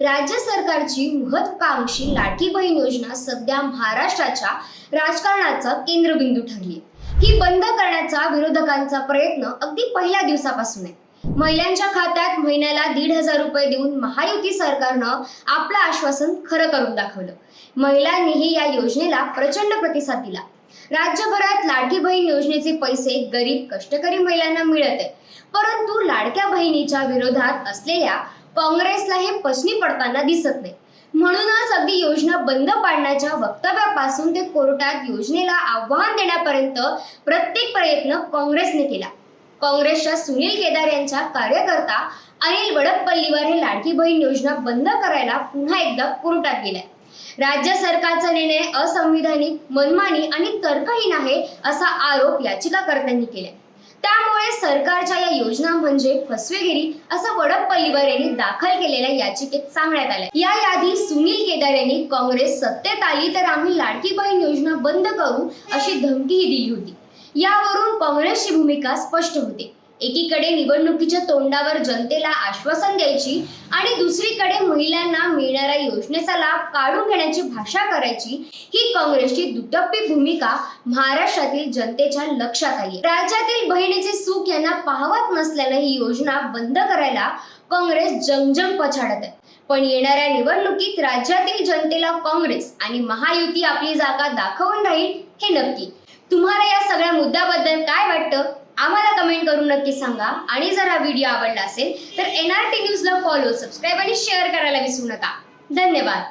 राज्य सरकारची महत्वाकांक्षी लाठी बहीण योजना सध्या महाराष्ट्राच्या राजकारणाचा केंद्रबिंदू ठरली. ही बंद करण्याचा विरोधकांचा प्रयत्न अगदी पहिल्या दिवसापासून आहे. महिलांच्या खात्यात महिन्याला दीड हजार रुपये देऊन महायुती सरकारनं आपलं आश्वासन खरं करून दाखवलं. महिलांनीही या योजनेला प्रचंड प्रतिसाद दिला. राज्यभरात लाडकी बहीण योजनेचे पैसे गरीब कष्टकरी महिलांना मिळत आहे परंतु लाडक्या बहिणीच्या विरोधात असलेल्या काँग्रेसला हे पचनी पडताना दिसत नाही. म्हणूनच अगदी योजना बंद पाडण्याच्या वक्तव्यापासून ते कोर्टात योजनेला आव्हान देण्यापर्यंत प्रत्येक प्रयत्न काँग्रेसने केला. काँग्रेसच्या सुनील केदार यांच्या कार्यकर्ता अनिल वडप्पल्लीवर हे लाडकी बहीण योजना बंद करायला पुन्हा एकदा कोर्टात गेलाय. राज्य सरकारचा निर्णय असंविधानिक मनमानी आणि तर्कहीन आहे असा आरोप याचिकाकर्त्यांनी केलाय. त्यामुळे सरकारच्या या योजना म्हणजे फसवेगिरी असं वडप्पल्लीवर यांनी दाखल केलेल्या याचिकेत सांगण्यात आलं या यादी सुनील केदार यांनी काँग्रेस सत्तेत आली तर आम्ही लाडकी बहीण योजना बंद करू अशी धमकीही दिली होती. यावरून काँग्रेसची भूमिका स्पष्ट होते. एकीकडे निवडणुकीच्या तोंडावर जनतेला आश्वासन द्यायची आणि दुसरीकडे महिलांना मिळणाऱ्या योजनेचा लाभ काढून घेण्याची भाषा करायची ही काँग्रेसची दुटप्पी भूमिका महाराष्ट्रातील जनतेच्या लक्षात आली. राज्यातील बहिणीचे सुख यांना पाहवत नसल्यानं ही योजना बंद करायला काँग्रेस जंगजंग पछाडत आहे. पण येणाऱ्या निवडणुकीत राज्यातील जनतेला काँग्रेस आणि महायुती आपली जागा दाखवून राहील हे नक्की. तुम्हाला या सगळ्या मुद्द्याबद्दल काय वाटतं? कमेंट करून नक्की सांगा. आणि जर हा व्हिडिओ आवडला असेल तर एन आर टी न्यूजला फॉलो सबस्क्राईब आणि शेअर करायला विसरू नका. धन्यवाद.